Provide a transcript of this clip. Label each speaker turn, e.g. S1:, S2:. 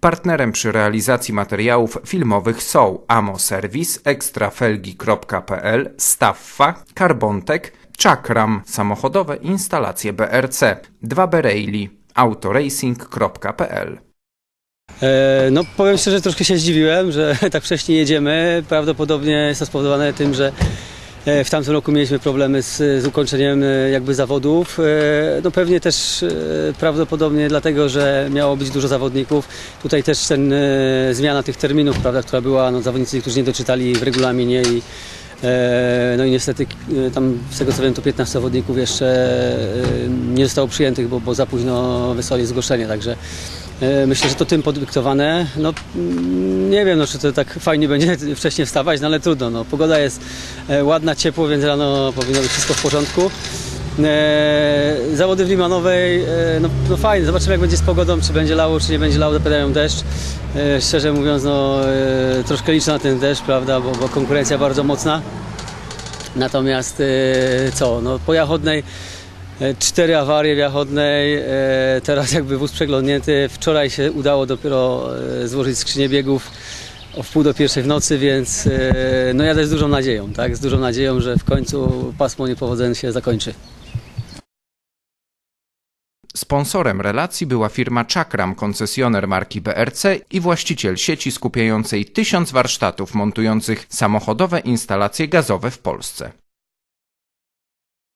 S1: Partnerem przy realizacji materiałów filmowych są Amo Service, ekstrafelgi.pl, Staffa, Carbontek, Chakram, samochodowe instalacje BRC, 2B Rally, autoracing.pl.
S2: E, No powiem szczerze, troszkę się zdziwiłem, że tak wcześnie jedziemy. Prawdopodobnie jest to spowodowane tym, że w tamtym roku mieliśmy problemy z, z ukończeniem e, jakby zawodów. E, No pewnie też e, prawdopodobnie dlatego, że miało być dużo zawodników. Tutaj też ten, e, zmiana tych terminów, prawda, która była, no, zawodnicy, którzy nie doczytali w regulaminie i e, no i niestety e, tam z tego co wiem to 15 zawodników jeszcze e, nie zostało przyjętych, bo, bo za późno wysłali zgłoszenie, także E, Myślę, że to tym podyktowane. No, mm, nie wiem, no, czy to tak fajnie będzie wcześniej wstawać, no ale trudno. No. Pogoda jest e, ładna, ciepło, więc rano powinno być wszystko w porządku. E, zawody w Limanowej, no, no fajnie, zobaczymy jak będzie z pogodą, czy będzie lało, czy nie będzie lało, zapadają deszcz. Szczerze mówiąc, no, troszkę liczę na ten deszcz, prawda, bo, bo konkurencja bardzo mocna. Natomiast co, no, po Jachodnej cztery awarie w Jachodnej, e, teraz jakby wóz przeglądnięty. Wczoraj się udało dopiero e, złożyć skrzynię biegów o wpół do pierwszej w nocy, więc e, no jadę z dużą nadzieją, tak, z dużą nadzieją, że w końcu pasmo niepowodzeń się zakończy.
S1: Sponsorem relacji była firma Chakram, koncesjoner marki BRC i właściciel sieci skupiającej tysiąc warsztatów montujących samochodowe instalacje gazowe w Polsce.